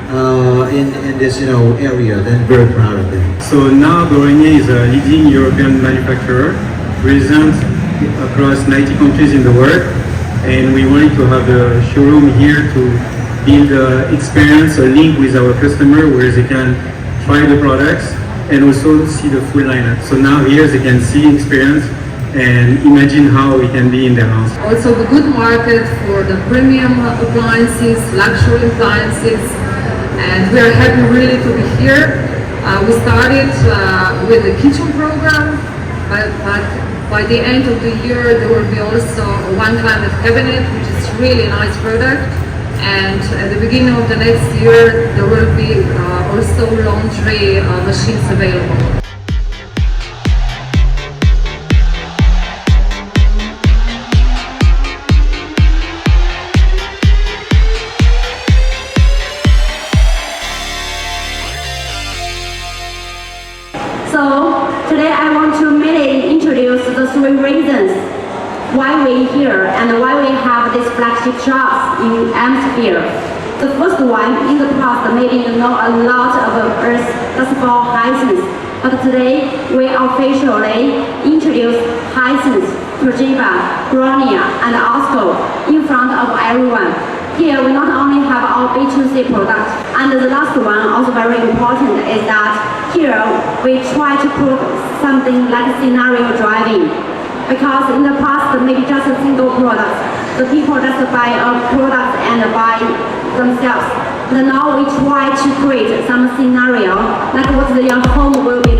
uh, in, in this you know area. Then very proud of them. So now Borogna is a leading European manufacturer, present across 90 countries in the world, and we wanted to have a showroom here to build a experience, a link with our customer where they can try the products and also see the full lineup. So now here they can see, experience, and imagine how it can be in their house. also a good market for the premium appliances, luxury appliances, and we are happy really to be here. Uh, we started uh, with the kitchen program, but, but by the end of the year there will be also one climate cabinet, which is really nice product. And at the beginning of the next year, there will be uh, also laundry uh, machines available. So today I want to mainly introduce the three reasons why we're here and why we have this flagship shops in Amsterdam. The first one, in the past, maybe you know a lot of just for Hisense, but today we officially introduce Hisense, Toshiba, Grania, and Osco in front of everyone. Here we not only have our B2C products, and the last one also very important is that here we try to put something like scenario driving. Because in the past maybe just a single product, the people just buy a product and buy themselves. But now we try to create some scenario like what the your home will be